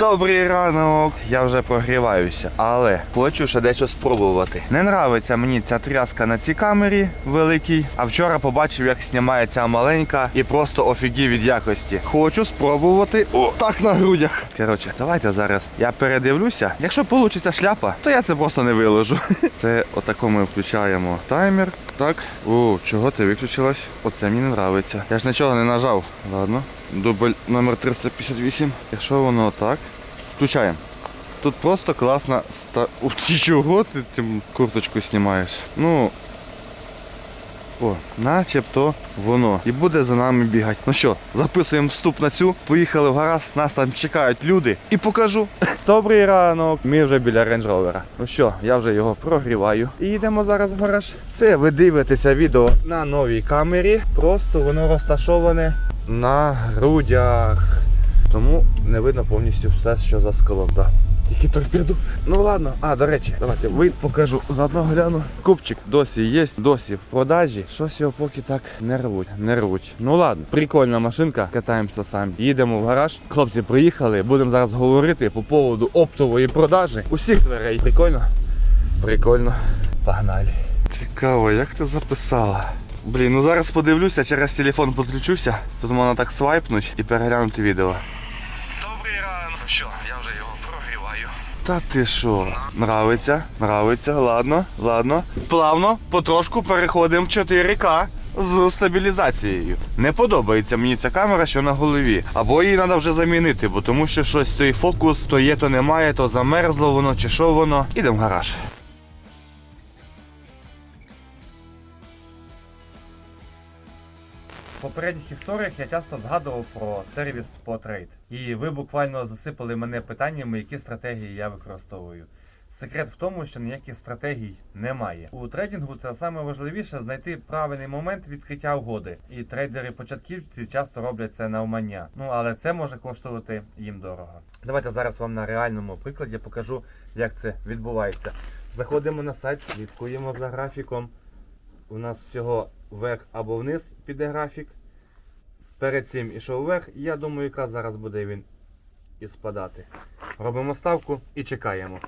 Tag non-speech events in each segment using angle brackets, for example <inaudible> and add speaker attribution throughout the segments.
Speaker 1: Добрий ранок! Я вже прогріваюся, але хочу ще дещо спробувати. Не нравиться мені ця тряска на цій камері великій. А вчора побачив, як знімає ця маленька і просто офігів від якості. Хочу спробувати. О, так на грудях. Коротше, давайте зараз я передивлюся. Якщо вийде шляпа, то я це просто не виложу. <laughs> Це отако ми включаємо таймер. Так. О, чого ти виключилась? Оце мені не нравиться. Я ж нічого не нажав. Ладно. Дубль номер 358. Якщо воно так, включаємо. Тут просто класна ста... Ух ти чого ти цим курточку знімаєш? Ну. О, начебто воно. І буде за нами бігати. Ну що, записуємо вступ на цю. Поїхали в гараж, нас там чекають люди. І покажу. <laughs> Добрий ранок. Ми вже біля Range Rover. Ну що, я вже його прогріваю. І йдемо зараз в гараж. Це ви дивитеся відео на новій камері. Просто воно розташоване на грудях. Тому не видно повністю все, що за скалом. Да. Тільки торпеду. Ну ладно, а до речі, давайте вийду покажу. Заодно гляну. Купчик досі є, досі в продажі. Щось його поки так не рвуть. Не рвуть. Ну ладно, прикольна машинка. Катаємося самі. Їдемо в гараж. Хлопці приїхали. Будемо зараз говорити по поводу оптової продажі. Усіх дверей. Прикольно? Прикольно. Погнали. Цікаво, як ти записала? Блін, ну зараз подивлюся, через телефон підключуся. Тут можна так свайпнуть і переглянути відео. Що, я вже його прогріваю. Та ти що? Нравиться, нравиться, ладно, ладно. Плавно, потрошку переходимо в 4К. З стабілізацією. Не подобається мені ця камера, що на голові. Або її треба вже замінити, бо тому що щось той фокус, то є, то немає, то замерзло воно чи що воно. Ідемо в гараж.
Speaker 2: Попередніх історіях я часто згадував про сервіс Spotrade. І ви буквально засипали мене питаннями, які стратегії я використовую. Секрет в тому, що ніяких стратегій немає. У трейдингу це саме важливіше знайти правильний момент відкриття угоди. І трейдери-початківці часто роблять це навмання. Ну але це може коштувати їм дорого. Давайте зараз вам на реальному прикладі покажу, як це відбувається. Заходимо на сайт, слідкуємо за графіком. У нас всього вверх або вниз піде графік. Перед цим ішов вверх, я думаю, якраз зараз буде він і спадати. Робимо ставку і чекаємо.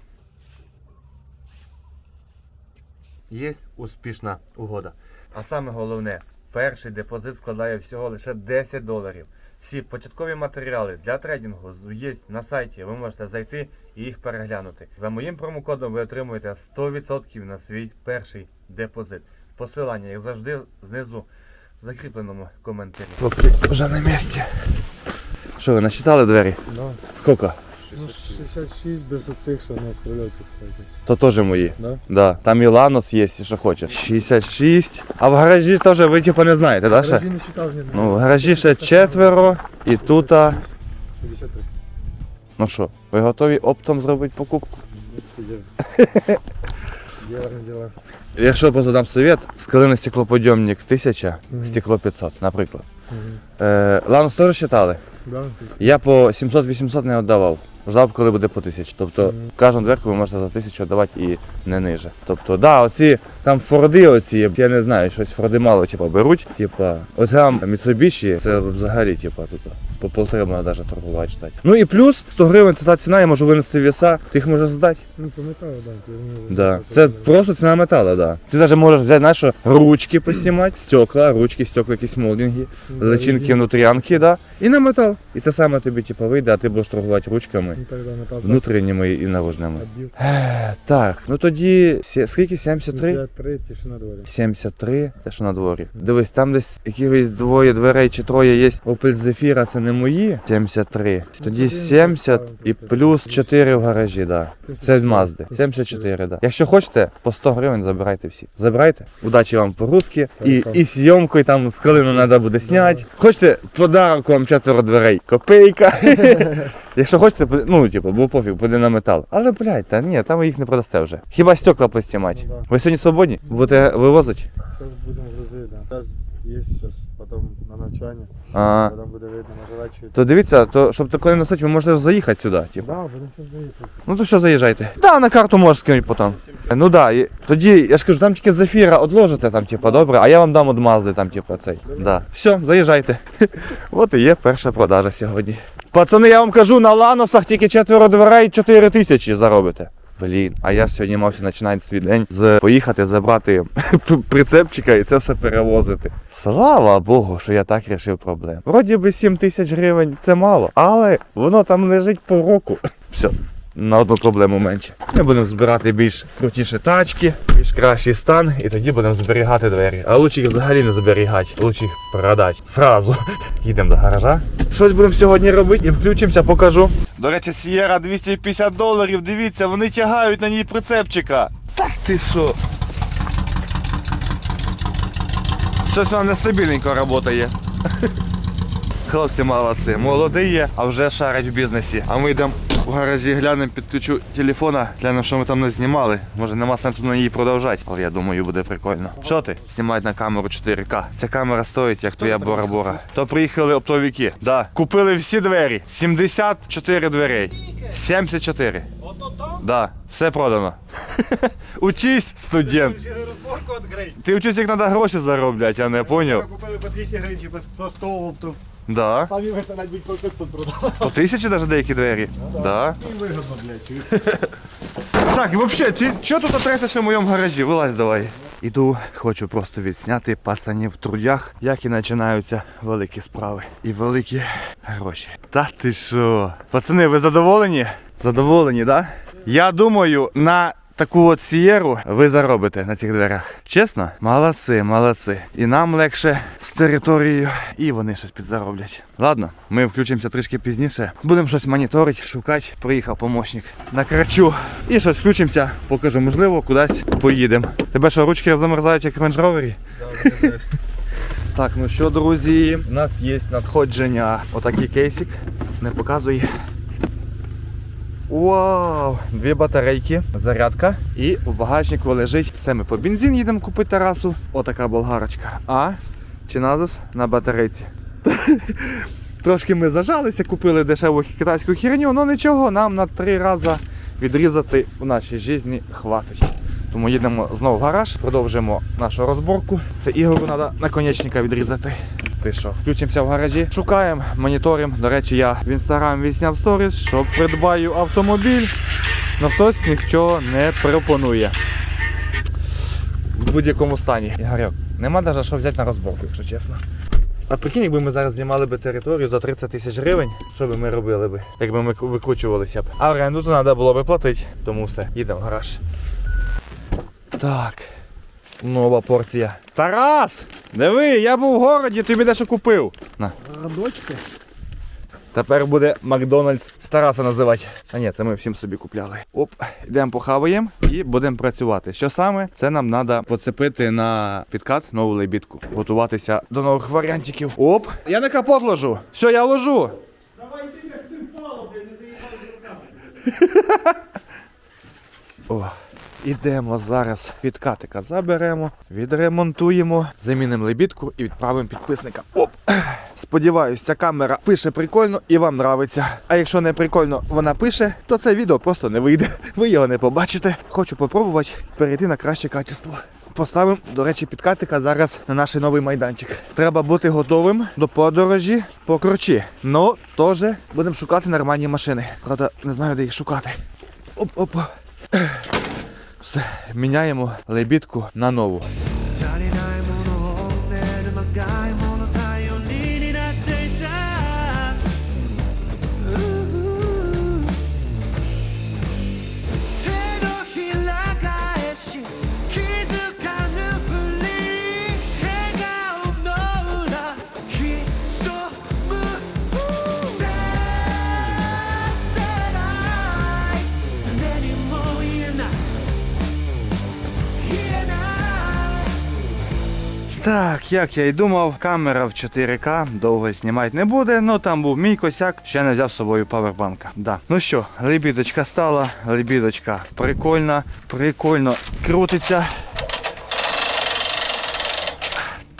Speaker 2: Є успішна угода. А саме головне, перший депозит складає всього лише 10 доларів. Всі початкові матеріали для трейдингу є на сайті. Ви можете зайти і їх переглянути. За моїм промокодом ви отримуєте 100% на свій перший депозит. Посилання, як завжди, знизу закріпленому коментарі.
Speaker 1: Хлопці вже на місці. Що, ви насчитали двері?
Speaker 3: Да.
Speaker 1: Скільки?
Speaker 3: Ну, 66 без оцих, що на прильоті стоїть.
Speaker 1: То теж мої.
Speaker 3: Да?
Speaker 1: Да, там і Ланос є, і що хочеш. 66. А в гаражі теж ви типу не знаєте, да? Ще?
Speaker 3: Гаражі не считав ні.
Speaker 1: Ну, в гаражі ще четверо, і тут. а,
Speaker 3: 63.
Speaker 1: Ну що, ви готові оптом зробити покупку?
Speaker 3: Діла не діла.
Speaker 1: Якщо просто дам совет, скалиний стеклоподйомник 1000,
Speaker 3: Мгм.
Speaker 1: стекло 500, наприклад. Е, Ланос теж считали?
Speaker 3: Да?
Speaker 1: Я по 700-800 не віддавав. Ждав, коли буде по 1000. Тобто кожну дверку ви можете за 1000 віддавати і не ниже. Тобто, да, оці там форди, оці, я не знаю, щось форди мало типу, беруть. Типа, от там Mitsubishi, це взагалі, типа, тут по полтори можна навіть торгувати ждати. Ну і плюс 100 гривень це та ціна, я можу винести веса, ти їх можеш здати.
Speaker 3: Ну, пам'ятаю, да. я не
Speaker 1: Да. Це просто ціна металу, да. Ти навіть можеш взяти, знаєш, що, ручки поснімати, стекла, ручки, стекла, якісь молдинги,
Speaker 3: Да,
Speaker 1: личинки,
Speaker 3: резин.
Speaker 1: внутрянки, да. І на метал. І те саме тобі типу, вийде, а ти будеш торгувати ручками.
Speaker 3: Ну, тогда
Speaker 1: Внутрішніми і наружними. Е, Так, ну тоді сі- скільки? 73?
Speaker 3: 53, ті, що на дворі.
Speaker 1: 73, те, що на дворі. Дивись, там десь якихось двоє дверей чи троє є. Opel Zafira, це не мої. 73. Тоді 70 і плюс 4 в гаражі, да. Це Мазди. 74, да. Якщо хочете, по 100 гривень забирайте всі. Забирайте. Удачі вам по-русски. І, і зйомкою там з калину треба буде зняти. Хочете подарок вам четверо дверей. Копейка. <laughs> Якщо хочете, ну, типу, бо пофіг, буде на метал. Але, блядь, та ні, там ви їх не продасте вже. Хіба стекла поснімати?
Speaker 3: Ну.
Speaker 1: Ви сьогодні свободні? Будете вивозити?
Speaker 3: Зараз будемо грузити, да. Зараз є, зараз, потім на навчання,
Speaker 1: А,
Speaker 3: потім буде видно на задачі.
Speaker 1: то дивіться, то щоб таке не носити, ви можете заїхати сюди. Типу.
Speaker 3: Да, будемо щось заїхати.
Speaker 1: Ну то все, заїжджайте. Да, на карту можеш скинути потім. Ну да, і тоді я ж кажу, там тільки зефіра одложите, там, типу, добре, а я вам дам от там, типу, цей. Да. Все, заїжджайте. <laughs> От і є перша продажа сьогодні. Пацани, я вам кажу, на ланосах тільки четверо дверей 4 тисячі заробите. Блін, а я сьогодні мався починати свій день з поїхати забрати <laughs> прицепчика і це все перевозити. Слава Богу, що я так рішив проблем. Вроді би 7 тисяч гривень це мало, але воно там лежить по року. <laughs> Все. На одну проблему менше. Ми будемо збирати більш крутіші тачки, більш кращий стан, і тоді будемо зберігати двері. А лучше їх взагалі не зберігати, лучше їх продати. Сразу. <laughs> Їдемо до гаража. Щось будемо сьогодні робити і включимося, покажу. До речі, Сієра 250 доларів. Дивіться, вони тягають на ній прицепчика. Так ти що? Щось вона нестабільненько працює. <laughs> Хлопці молодці, молодий є, а вже шарять в бізнесі. А ми йдемо в гаражі, глянемо, підключу телефона, глянемо, що ми там не знімали. Може нема сенсу на її продовжати. Але я думаю, буде прикольно. Що ти? Знімають на камеру 4К. Ця камера стоїть, як твоя бора-бора. То приїхали оптовики. Да. Купили всі двері. 74 дверей. 74.
Speaker 4: Ото там
Speaker 1: Да, все продано. <laughs> Учись, студент. Ти учись, як треба гроші заробляти, а не поняв?
Speaker 4: Купили по 200 гривень по- по 100 оптом.
Speaker 1: Да.
Speaker 4: Самі ви навіть по 500 продали.
Speaker 1: По тисячі навіть деякі двері. Да.
Speaker 4: І вигодно, блядь. <laughs>
Speaker 1: Так, і взагалі, що тут отресеш в моєму гаражі? Вилазь давай. Іду, хочу просто відсняти пацанів в трудях, як і починаються великі справи і великі гроші. Та ти що? Пацани, ви задоволені? Задоволені, так? Да? Я думаю, на таку от сієру ви заробите на цих дверях. Чесно? Молодці, молодці. І нам легше з територією, і вони щось підзароблять. Ладно, ми включимося трішки пізніше. Будемо щось моніторити, шукати. Приїхав помощник на крачу. І щось включимося, покажу, можливо, кудись поїдемо. Тебе що, ручки замерзають, як в Rover? <laughs> Так, ну що, друзі, у нас є надходження. Отакий кейсик. Не показує. Вау! Дві батарейки, зарядка. І в багажнику лежить. Це ми по бензин їдемо купити Тарасу. Отака болгарочка. А Чиназис на батарейці. <laughs> Трошки ми зажалися, купили дешеву китайську херню, але нічого, нам на три рази відрізати в нашій житті хватить. Тому їдемо знову в гараж, продовжимо нашу розборку. Це ігору треба наконечника відрізати. Ти що, включимося в гаражі, шукаємо, моніторимо. До речі, я в інстаграм відсняв сторіс, що придбаю автомобіль, але хтось нічого не пропонує. В будь-якому стані. Ігорьок, нема навіть що взяти на розборку, якщо чесно. А прикинь, якби ми зараз знімали би територію за 30 тисяч гривень, що би ми робили би, якби ми викручувалися б. А оренду то треба було би платити. Тому все, їдемо в гараж. Так. Нова порція. Тарас! Диви, я був в городі, тобі дещо купив. На.
Speaker 4: А дочка?
Speaker 1: Тепер буде Макдональдс Тараса називати. А ні, це ми всім собі купляли. Оп, йдемо похаваємо і будемо працювати. Що саме? Це нам треба поцепити на підкат нову лебідку. Готуватися до нових варіантиків. Оп! Я на капот ложу. Все, я ложу.
Speaker 4: Давай ти як ти впало, блядь, не руками.
Speaker 1: О, ідемо зараз підкатика заберемо, відремонтуємо, замінимо лебідку і відправимо підписника. Оп! Сподіваюсь, ця камера пише прикольно і вам нравиться. А якщо не прикольно вона пише, то це відео просто не вийде. Ви його не побачите. Хочу попробувати перейти на краще качество. Поставимо, до речі, підкатика зараз на наш новий майданчик. Треба бути готовим до подорожі по кручі. Ну, теж будемо шукати нормальні машини. Правда, не знаю, де їх шукати. Оп-оп. Все, міняємо лебідку на нову. Як я й думав, камера в 4К довго знімати не буде, ну там був мій косяк, ще не взяв з собою павербанка. Да. Ну що, лебідочка стала, лебідочка прикольна, прикольно крутиться.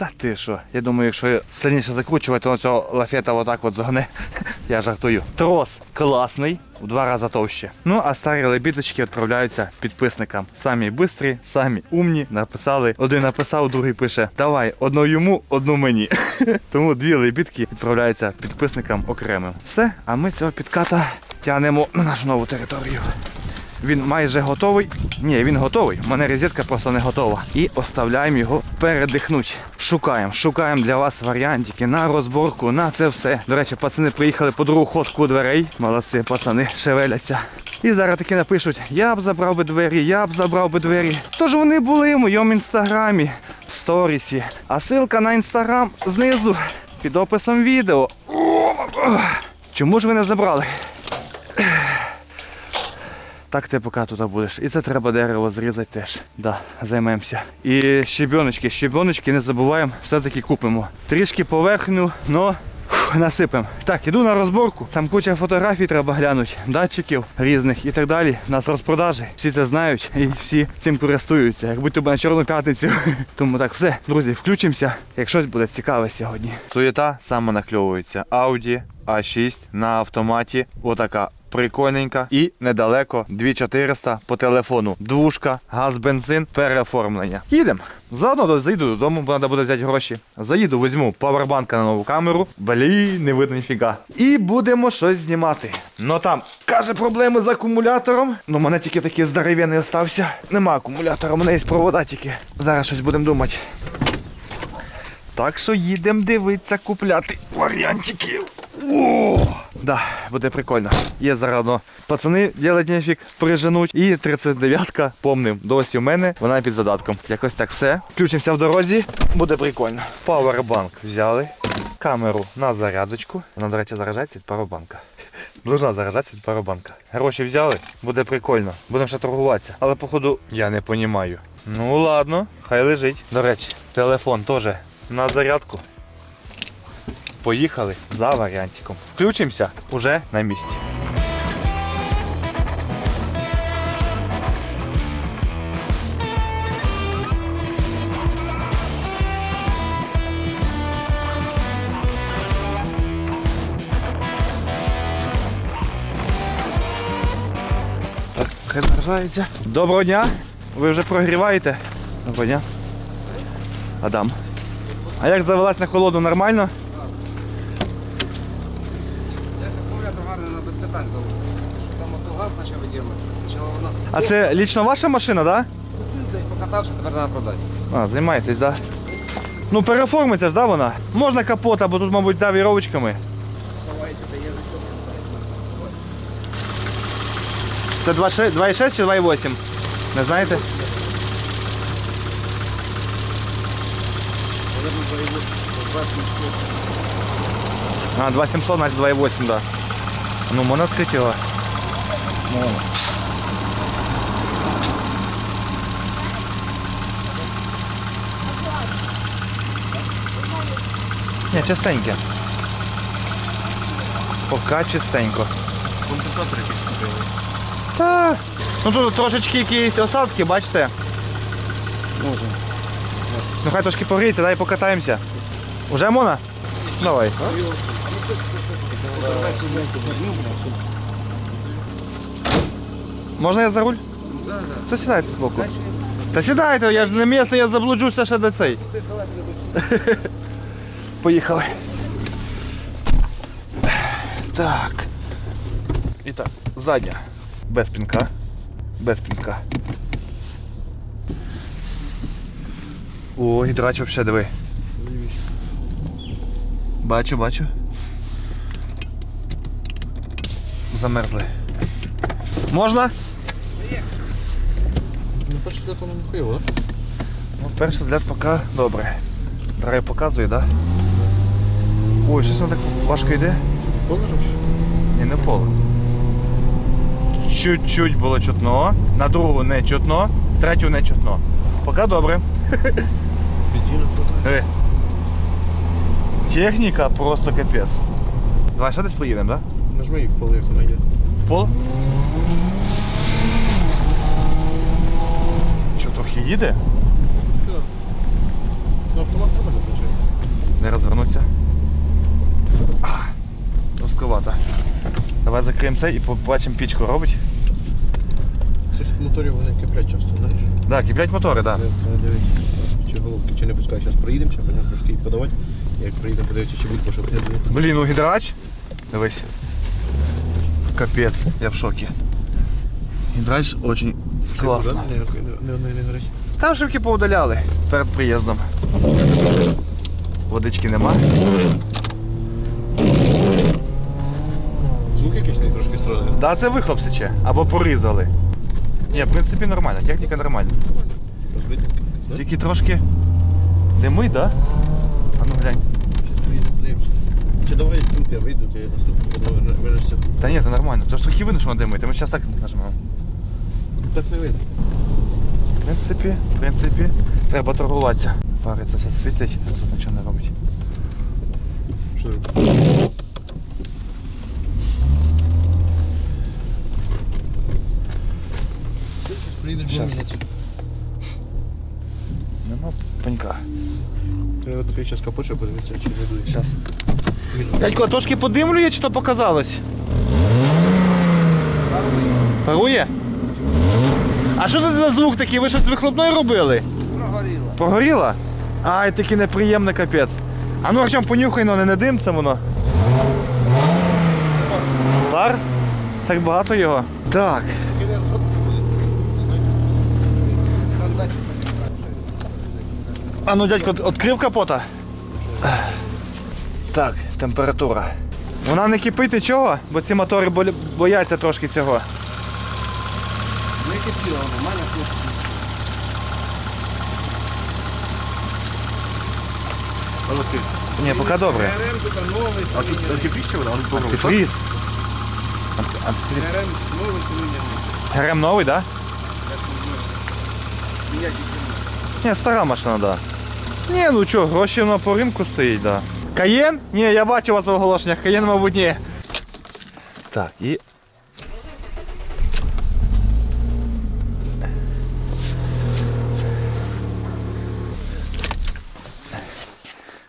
Speaker 1: Та ти що? Я думаю, якщо сильніше закручувати, то цього лафета отак от зогне. <laughs> Я жартую. Трос класний, в два рази товще. Ну а старі лебідочки відправляються підписникам. Самі бистрі, самі умні. Написали. Один написав, другий пише: Давай, одну йому, одну мені. <laughs> Тому дві лебідки відправляються підписникам окремим. Все, а ми цього підката тягнемо на нашу нову територію. Він майже готовий. Ні, він готовий. У мене розетка просто не готова. І оставляємо його передихнути. Шукаємо, шукаємо для вас варіантики на розборку, на це все. До речі, пацани приїхали по другу ходку дверей. Молодці, пацани, шевеляться. І зараз таки напишуть: я б забрав би двері, я б забрав би двері. Тож вони були в моєму інстаграмі в сторісі. А ссылка на інстаграм знизу під описом відео. Чому ж ви не забрали? Так ти поки тут будеш. І це треба дерево зрізати теж. Да, займемося. І щебіночки, щебіночки не забуваємо, все-таки купимо. Трішки поверхню, но насипемо. Так, іду на розборку. Там куча фотографій треба глянути, датчиків різних і так далі. У нас розпродажі. Всі це знають і всі цим користуються. Як будь-то на чорну п'ятницю. <laughs> Тому так, все, друзі, включимося. Якщо буде цікаве сьогодні. Суєта саме накльовується. Audi A6 на автоматі. Отака прикольненька і недалеко 2400 по телефону. Двушка, газ, бензин, переоформлення. Їдемо. Заодно заїду додому, бо треба буде взяти гроші. Заїду, візьму павербанка на нову камеру. Блін, не видно ніфіга. І будемо щось знімати. Ну там каже проблеми з акумулятором. Ну, мене тільки такий здоров'яний остався. Нема акумулятора, у мене є провода тільки. Зараз щось будемо думати. Так що їдемо дивитися, купляти варіантиків. О! Да, буде прикольно. Є зарадно. Пацани ділять нефік, приженуть. І 39-ка, помним, досі в мене, вона під задатком. Якось так все. Включимося в дорозі, буде прикольно. Павербанк взяли. Камеру на зарядочку. Вона, до речі, заряджається від павербанка. <laughs> Должна заряджатися від павербанка. Гроші взяли, буде прикольно. Будемо ще торгуватися. Але походу я не понімаю. Ну ладно, хай лежить. До речі, телефон теж на зарядку. Поїхали за варіантиком. Включимося уже на місці. Так. Доброго дня! Ви вже прогріваєте? Доброго дня. Адам. А як завелась на холоду нормально? А це лічно ваша машина, так?
Speaker 5: день покатався, тепер треба продати.
Speaker 1: Да? А, займаєтесь, так? Да? Ну, переформиться ж, да, вона? Можна капот, або тут, мабуть, да, віровочками.
Speaker 5: Ховається та є
Speaker 1: Це 2,6 2,6 чи 2,8? Не знаєте? А, 2700, значить 2,8, да. Ну, можна відкрити його? Ні, чистеньке. Пока чистенько. Та, ну тут трошечки якісь осадки, бачите?
Speaker 3: Можна.
Speaker 1: Ну хай трошки погріється, дай покатаємося. Уже можна? Давай. Можна я за руль?
Speaker 5: Да, да.
Speaker 1: Та сідайте збоку. Та сідайте, я ж не місний, я заблуджуся ще до цей. <laughs> Поїхали. Так. І так, задня. Без пінка. Без пінка. О, гідрач взагалі диви. Бачу, бачу. Замерзли. Можна?
Speaker 3: Ну, почти то не хуйово,
Speaker 1: Ну, перший взгляд поки добре. Драйв показує, так? Да? Ой, щось воно так важко йде.
Speaker 3: Помниш вообще?
Speaker 1: Ні, не поле. Чуть-чуть було чутно. На другу не чутно, третю не чутно. Поки добре. Диви. Техніка просто капець. Давай ще десь поїдемо, так? Да?
Speaker 3: Нажми їх полы, як вона йде.
Speaker 1: В пол? Що, трохи їде?
Speaker 3: Ну, автомат треба не
Speaker 1: Не розвернуться. А, Жорстковато. Давай закриємо це і побачимо пічку робить.
Speaker 3: Цих моторів вони киплять часто, знаєш?
Speaker 1: Так, киплять мотори, так. Да.
Speaker 3: Треба чи головки, чи не пускають. Зараз проїдемося, потім трошки їх подавати. Як приїдемо, подивитися, чи будь буде.
Speaker 1: Блін, ну гідрач. Дивись. Капець, я в шокі. Гідрач дуже класно.
Speaker 3: Не, не, не, не горить.
Speaker 1: Там шибки поудаляли перед приїздом. Водички нема.
Speaker 3: Звук не.
Speaker 1: Да, це вихлоп сече. Або порізали. Ні, в принципі нормально, техніка нормальна. Тільки трошки димить, да? А ну глянь.
Speaker 3: Чи давай тут я вийду, ти наступний вернешся.
Speaker 1: Та ні, це нормально. То ж трохи видно, що воно димить. Ми зараз так нажмемо.
Speaker 3: Так не видно.
Speaker 1: В принципі, в принципі, треба торгуватися. Пари це все світить, а тут нічого не робить.
Speaker 3: Що робити? Приїдеш
Speaker 1: Щас.
Speaker 3: домовитися.
Speaker 1: Нема пенька.
Speaker 3: Треба такий час капот, подивитися, чи не дує.
Speaker 1: Зараз. Дядько, трошки подимлює, чи то показалось? Парує? А що це за звук такий? Ви щось з вихлопною робили?
Speaker 5: Прогоріло.
Speaker 1: Погоріла? Ай, такий неприємний капець. А ну Артем, понюхай, ну не на дим це воно. Пар? Так багато його. Так.
Speaker 5: Там датчик.
Speaker 1: А ну дядько, відкрив капота. Так, температура. Вона не кипить нічого, бо ці мотори бояться трошки цього.
Speaker 5: Не кипіло, нормально хлопці.
Speaker 1: Ні, поки добре.
Speaker 5: ГРМ тут новий,
Speaker 3: А тут? А ну, попробуй.
Speaker 1: Антифріз. Ант- Антифріз.
Speaker 5: ГРМ новий, поміняний.
Speaker 1: ГРМ новий, так? Да? Ні, стара машина, так. Да. Ні, ну що, гроші вона по ринку стоїть, так. Да. Каєн? Ні, я бачу вас в оголошеннях. Каєн, мабуть, ні. Так, і.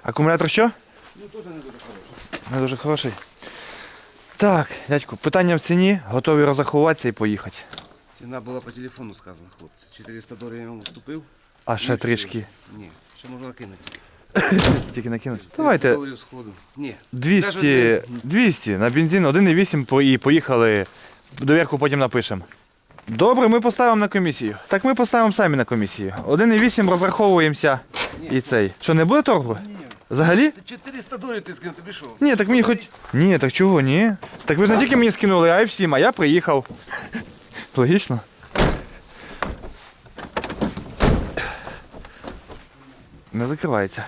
Speaker 1: Акумулятор що?
Speaker 5: Ну теж не дуже хороший.
Speaker 1: Не дуже хороший. Так, дядько, питання в ціні. Готові розрахуватися і поїхати.
Speaker 5: Ціна була по телефону сказана, хлопці. 400 доларів я вам вступив.
Speaker 1: А ще трішки.
Speaker 5: Ні, ще можу накинути.
Speaker 1: Тільки <laughs> накинути. Давайте
Speaker 5: доларів сходу. Ні.
Speaker 1: 200, 200 на бензин 1,8 по- і поїхали. Довірку потім напишемо. Добре, ми поставимо на комісію. Так ми поставимо самі на комісію. 1,8 розраховуємося і цей. Що, не буде торгу?
Speaker 5: Ні.
Speaker 1: Взагалі?
Speaker 5: Ти 400 доларів ти скинув, тобі що?
Speaker 1: Ні, так мені хоч. Ні, так чого, ні. Так ви ж не тільки мені скинули, а й всім, а я приїхав. <laughs> Логічно. Не закривається.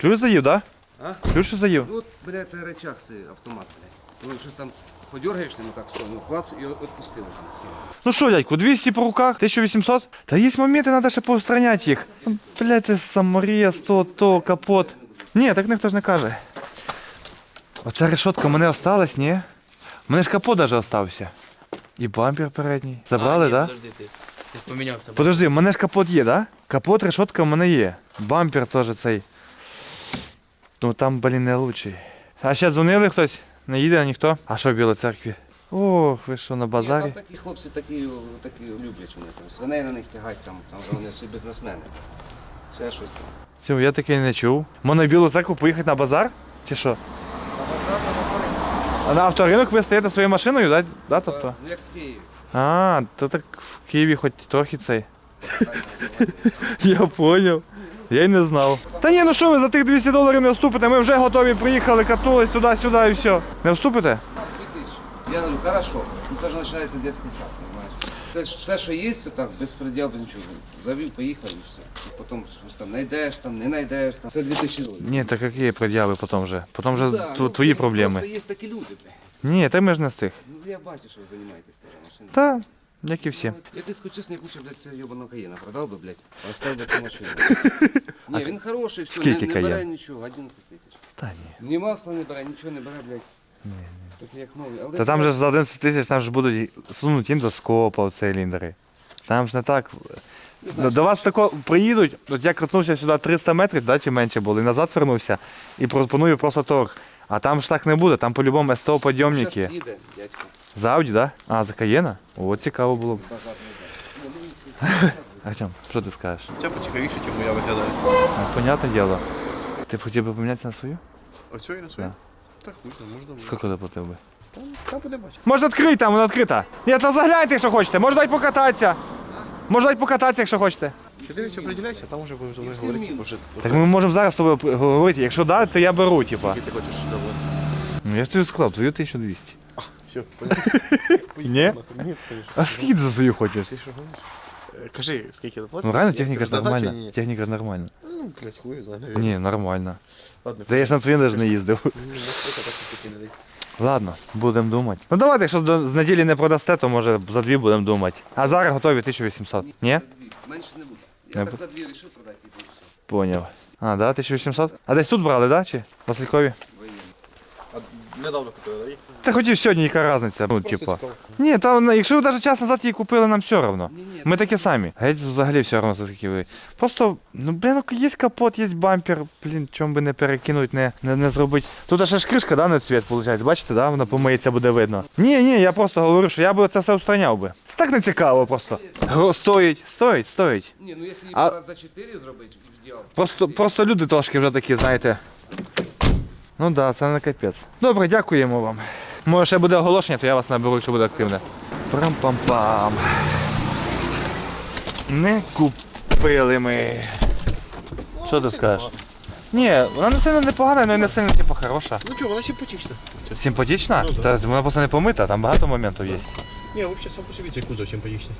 Speaker 1: Ключ заїв, так?
Speaker 5: А?
Speaker 1: Ключ заїв.
Speaker 5: Ну, от, блядь, це речах це автомат, блядь. Ну, щось там подергаєш ним так, ну, клац і відпустило.
Speaker 1: Ну що, дядьку, 200 по руках, 1800? Та є моменти, треба ще поустраняти їх. Блядь, це саморез, то, то, капот. Ні, так ніхто ж не каже. Оця решетка у мене осталась, ні? У мене ж капот навіть остався. І бампер передній. Забрали, так? Да?
Speaker 6: Подожди, ти, ти ж помінявся.
Speaker 1: Подожди, у мене ж капот є, да? Капот, решетка у мене є. Бампер теж цей. Ну там, блін, не лучший. А ще дзвонили хтось? Не їде ніхто? А що в Білій церкві? Ох, ви що на
Speaker 5: Ні,
Speaker 1: базарі?
Speaker 5: там такі хлопці такі, такі люблять вони там. Свиней на них тягають там, там вони всі бізнесмени. Ще щось там.
Speaker 1: Цього я таке не чув. Можна в Білу церкву поїхати на базар? Чи що?
Speaker 5: А базар на авторинок.
Speaker 1: А на авторинок ви стаєте своєю машиною, да? да тобто?
Speaker 5: Ну як в Києві.
Speaker 1: А, то так в Києві хоч трохи цей. <laughs> Я поняв. Я й не знав. Та ні, ну що ви за тих 200 доларів не вступите? Ми вже готові, приїхали, катнулись туди-сюди і все. Не вступите?
Speaker 5: Там 2000. Я говорю, хорошо. Ну це ж починається дитячий сад, розумієш? Це ж все, що є, це так, без предел, без нічого. Завів, поїхав і все. І потім щось там знайдеш, там не знайдеш, там. Це 2000 доларів.
Speaker 1: Ні, так які пред'яви потім вже? Потім вже
Speaker 5: Да,
Speaker 1: тв-
Speaker 5: ну,
Speaker 1: твої
Speaker 5: Просто
Speaker 1: проблеми.
Speaker 5: є такі люди, блядь.
Speaker 1: Ні, та ми ж не з тих.
Speaker 5: Ну я бачу, що ви займаєтесь тією машиною.
Speaker 1: Та, як і всі.
Speaker 5: Я ти скажу чесно, я блядь, цього йобаного каєна продав би, блядь, а би цю машину. <laughs> Ні, він хороший, все,
Speaker 1: скільки
Speaker 5: не, не бере
Speaker 1: Каєн?
Speaker 5: нічого, 11 тисяч.
Speaker 1: Та ні.
Speaker 5: Ні масла не бере, нічого не бере, блядь. Такий як новий. Але
Speaker 1: Та там же ж за 11 тисяч там ж будуть сунуть індоскопа в циліндри. Там ж не так До, до вас тако приїдуть, от я крутнувся сюди 300 метрів, да, чи менше було, і назад вернувся, і пропоную просто торг. А там ж так не буде, там по-любому СТО
Speaker 5: Зараз їде, дядько.
Speaker 1: За Ауді, да? А, за Каєна? О, цікаво було б. <laughs> Артем, що ти скажеш?
Speaker 3: Це поцікавіше, ніж моя виглядає.
Speaker 1: Ну, понятне діло. Ти б хотів би помінятися на свою?
Speaker 3: Оцю і на свою?
Speaker 1: Да.
Speaker 3: Так, хуй, знає, можна. буде.
Speaker 1: Скільки доплатив би?
Speaker 3: Там, там буде бачити.
Speaker 1: Може відкрита, вона відкрита. Ні, то загляньте, якщо хочете. Може дати покататися. Може дати покататися, якщо хочете.
Speaker 3: Ти дивися, приділяйся, там вже будемо зі мною говорити. Може,
Speaker 1: Так ми можемо зараз з тобою говорити. Якщо да, то я беру, типа.
Speaker 3: Скільки ти хочеш давати?
Speaker 1: Ну я ж тобі сказав, твою 1200.
Speaker 3: Все, понятно.
Speaker 1: Ні?
Speaker 3: Ні.
Speaker 1: А скільки ти за свою хочеш?
Speaker 3: Ти що гониш? Е, Кажи, скільки доплатиш?
Speaker 1: Ну реально техніка ж нормальна. Техніка ж нормальна.
Speaker 3: Ну, блядь, хуй, знаю.
Speaker 1: Ні, нормально.
Speaker 3: Ладно,
Speaker 1: Та я ж на твою навіть не їздив.
Speaker 3: Таки не дай.
Speaker 1: Ладно, будемо думати. Ну давайте, якщо до- з неділі не продасте, то може за дві будемо думати. А зараз готові 1800. Ні?
Speaker 5: За дві. Менше не буде. Я
Speaker 1: Не
Speaker 5: так
Speaker 1: бу-
Speaker 5: за дві вирішив продати і все.
Speaker 1: Поняв. А, да, 1800? А десь тут брали, да? Чи? Василькові?
Speaker 3: А недавно купили, да? їх?
Speaker 1: Та хотів сьогодні, яка різниця? Ну, типа. Ні, та якщо ви навіть час назад її купили, нам все одно. Ми такі самі. Геть взагалі все одно скільки ви. Просто, ну блін, ну є капот, є бампер, блін, чому би не перекинуть, не, не, не зробити. Тут аж ж кришка, да, на цвіт, виходить. Бачите, да, вона помиється, буде видно. Ні, ні, я просто говорю, що я би це все устраняв би. Так не цікаво просто. Гро- Стоїть, стоїть, стоїть.
Speaker 5: Ні, ну якщо її
Speaker 1: А-
Speaker 5: за 4 зробити, ідеал.
Speaker 1: Просто, просто люди трошки вже такі, знаєте. Ну так, да, це не капець. Добре, дякуємо вам. Може ще буде оголошення, то я вас наберу, якщо буде активне. Прам-пам-пам. Не купили ми. Що ти скажеш? Ні, вона не сильно непогана, але не сильно типу хороша.
Speaker 3: Ну чого, вона симпатична.
Speaker 1: Симпатична?
Speaker 3: Ну, да.
Speaker 1: Та вона просто не помита, там багато моментів є.
Speaker 3: Ні, взагалі сам по собі цей кузов симпатичний.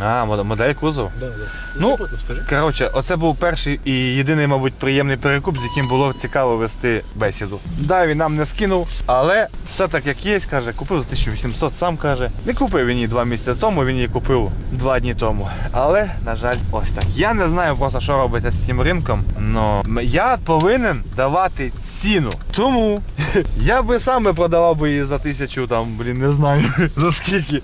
Speaker 1: А, мод- модель кузов.
Speaker 3: Да, да.
Speaker 1: Ну,
Speaker 3: симпатно, скажи.
Speaker 1: Коротше, оце був перший і єдиний, мабуть, приємний перекуп, з яким було цікаво вести бесіду. Да, він нам не скинув, але все так як є, каже, купив за 1800, сам каже. Не купив він її два місяці тому, він її купив два дні тому. Але, на жаль, ось так. Я не знаю просто, що робити з цим ринком, але я повинен давати ціну. Тому <laughs> я би сам би продавав би її за тисячу, там, блін, не знаю <laughs> за скільки.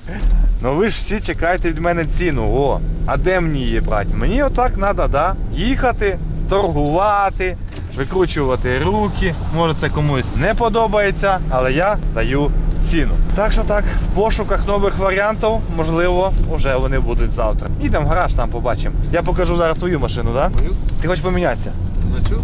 Speaker 1: Ну ви ж всі чекаєте від мене ціну. О, а де мені її брати? Мені отак треба, да? Їхати, торгувати, викручувати руки. Може це комусь не подобається, але я даю ціну. Так що так, в пошуках нових варіантів, можливо, вже вони будуть завтра. Їдемо в гараж, там побачимо. Я покажу зараз твою машину, так? Да?
Speaker 3: Мою?
Speaker 1: Ти хочеш помінятися?
Speaker 3: На цю?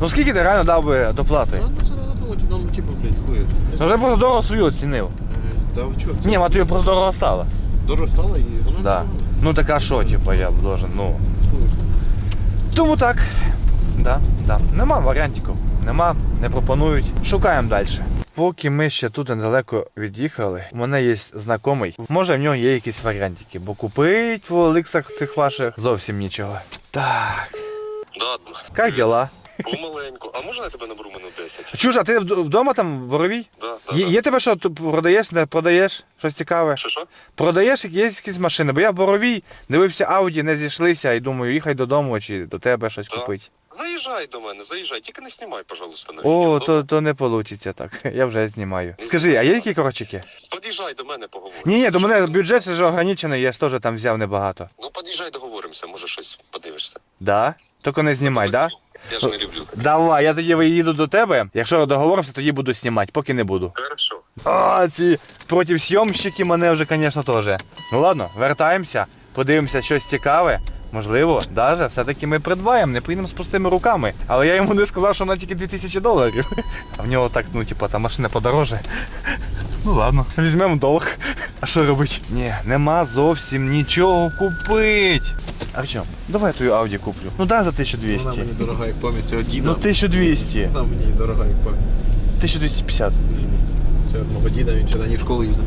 Speaker 1: Ну скільки ти реально дав би доплати?
Speaker 3: Та ну це треба думати, нам типу, блядь, хуй.
Speaker 1: Ну вже просто дорого свою оцінив.
Speaker 3: Е, Да, ви чого?
Speaker 1: Ні, а тобі просто дорого стало.
Speaker 3: Дорого стало і воно
Speaker 1: Да. Ну так а що, типу, я б должен, ну. Тому так. Да, да. Нема варіантиків. Нема, не пропонують. Шукаємо далі. Поки ми ще тут недалеко від'їхали, у мене є знайомий. Може в нього є якісь варіантики, бо купить в Оликсах цих ваших зовсім нічого. Так.
Speaker 6: Да,
Speaker 1: Як діла?
Speaker 6: Помаленьку. А можна я тебе наберу минут 10?
Speaker 1: Чуж, а ти вд- вдома там в Боровій?
Speaker 6: Да, да,
Speaker 1: Є,
Speaker 6: да.
Speaker 1: є тебе що тут продаєш, не продаєш? Щось цікаве?
Speaker 6: Що, що?
Speaker 1: Продаєш є якісь машини, бо я в Боровій дивився Ауді, не зійшлися і думаю, їхай додому чи до тебе щось
Speaker 6: Да.
Speaker 1: купити.
Speaker 6: Заїжджай до мене, заїжджай. Тільки не знімай, пожалуйста, на
Speaker 1: О, то, то не вийде так. <laughs> Я вже знімаю. Скажи, а є які корочики?
Speaker 6: Під'їжджай до мене, поговоримо.
Speaker 1: Ні, ні, до мене бюджет ще ж ограничений, я ж теж там взяв небагато.
Speaker 6: Ну, під'їжджай, договоримося, може щось подивишся.
Speaker 1: Да? Тільки не знімай, да?
Speaker 6: Я ж не люблю.
Speaker 1: Давай, я тоді виїду до тебе. Якщо договоримося, тоді буду знімати, поки не буду.
Speaker 6: Хорошо.
Speaker 1: А, ці проти зйомщики мене вже, звісно, теж. Ну ладно, вертаємося, подивимося щось цікаве. Можливо, даже все-таки ми придбаємо, не поїдемо з пустими руками. Але я йому не сказав, що вона тільки 2000 доларів. А в нього так, ну, типа, та машина подороже. Ну ладно, візьмемо долг. А що робити? Ні, нема зовсім нічого купить. Артем, давай твою Ауді куплю. Ну дай за
Speaker 3: Вона
Speaker 1: 1200.
Speaker 3: мені дорога як пам'ять цього діда.
Speaker 1: Ну 1200.
Speaker 3: Вона мені дорога як пам'ять.
Speaker 1: 1250.
Speaker 3: Ні, ні. Це від мого діда, він ще на ній в школу їздив.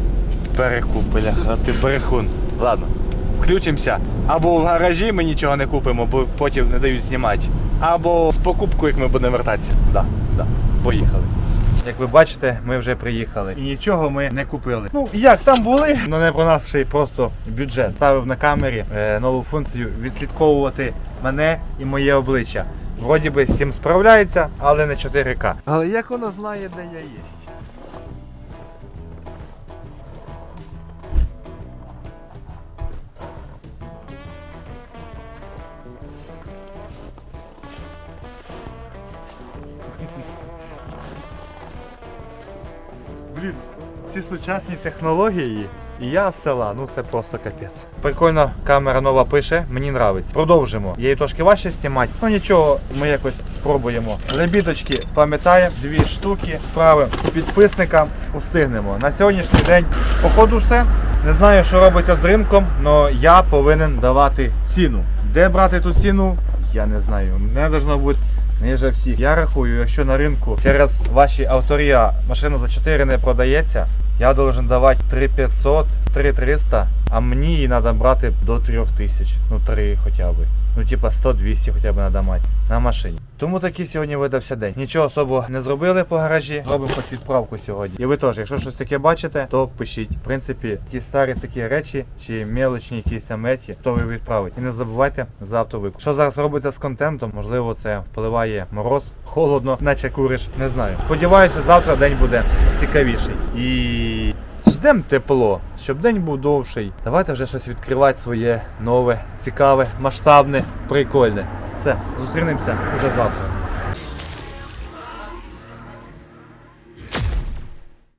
Speaker 1: Перекуп, бляха, ти берехун. Ладно, включимося. Або в гаражі ми нічого не купимо, бо потім не дають знімати. Або з покупкою, як ми будемо вертатися. Да, да. Поїхали. Як ви бачите, ми вже приїхали. І нічого ми не купили. Ну, як там були? Ну не про нас ще й просто бюджет. Ставив на камері е, нову функцію відслідковувати мене і моє обличчя. Вроді би з цим справляється, але не 4К. Але як вона знає, де я єсть? Сучасні технології. І я з села, ну це просто капець. Прикольно, камера нова пише, мені нравиться. Продовжимо. Її трошки важче знімати, ну нічого, ми якось спробуємо. Лебідочки пам'ятаємо, дві штуки, справи підписникам устигнемо. На сьогоднішній день, походу, все. Не знаю, що робиться з ринком, але я повинен давати ціну. Де брати ту ціну, я не знаю. Не должно бути ниже всіх. Я рахую, якщо на ринку через ваші авторія машина за 4 не продається, я должен давати 3500, 3300, а мені її треба брати до 3000, ну 3 хоча б. Ну, типа 100-200 хоча б треба мати на машині. Тому такий сьогодні видався день. Нічого особо не зробили по гаражі. Робимо хоч відправку сьогодні. І ви теж, якщо щось таке бачите, то пишіть. В принципі, ті старі такі речі чи мелочні якісь там еті, то ви відправите. І не забувайте за автовикуп. Що зараз робите з контентом? Можливо, це впливає мороз, холодно, наче куриш. Не знаю. Сподіваюся, завтра день буде цікавіший. І ждемо тепло, щоб день був довший. Давайте вже щось відкривати своє нове, цікаве, масштабне, прикольне. Все, зустрінемося уже завтра.